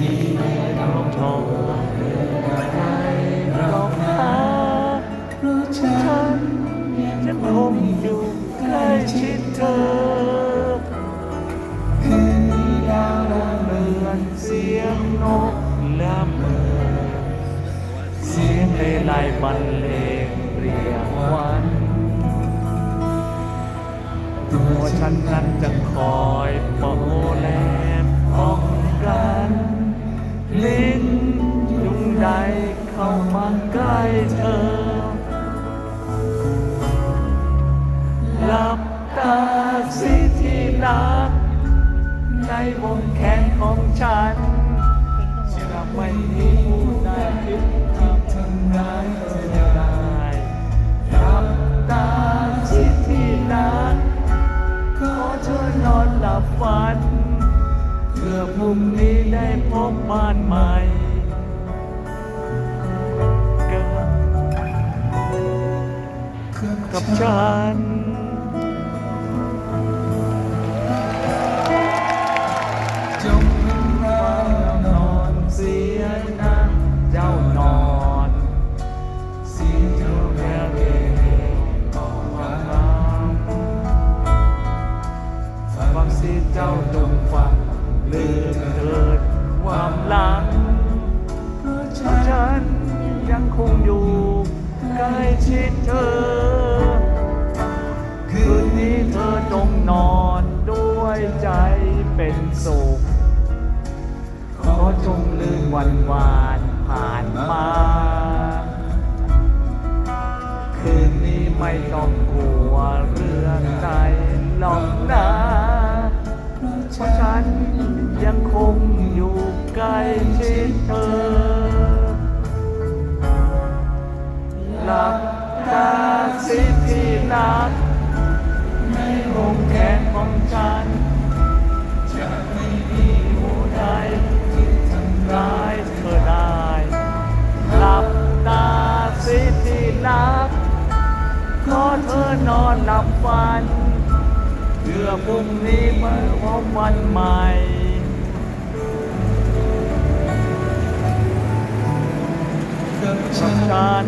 มีเราทองใครร้องหาเพราะฉัฉันนยังคงอยู่ใกล้ชิดเธอคืนนี้ดาวดวงเหมือนเสียงนกละเมอเสียงเลไลบรรเลงเรียกวันตัวฉันนั้นจะคอยโปะแลมป้อง ในวงแขนของฉันจะไม่มีผู้ใดคิดทำทำร้ายเธอได้หลับตาสิที่รักขอเธอนอนหลับฝัน เพื่อพรุ่งนี้ได้พบบ้านใหม่กับฉัน ใกล้ชิดเธอ คืนนี้เธอจงนอนด้วยใจเป็นสุข ขอจงลืมวันวานผ่านมา คืนนี้ไม่ต้องกลัวเรื่องใดหรอกนะเพราะฉันยังคงอยู่ใกล้ชิดเธอ ที่รักในวงแขนของฉันจะไม่มีผู้ใดที่ทำร้ายเธอได้หลับตาสิที่รักขอเธอนอนหลับฝันเพื่อพรุ่งนี้เมื่อพบวันใหม่กับกัฉันฉัน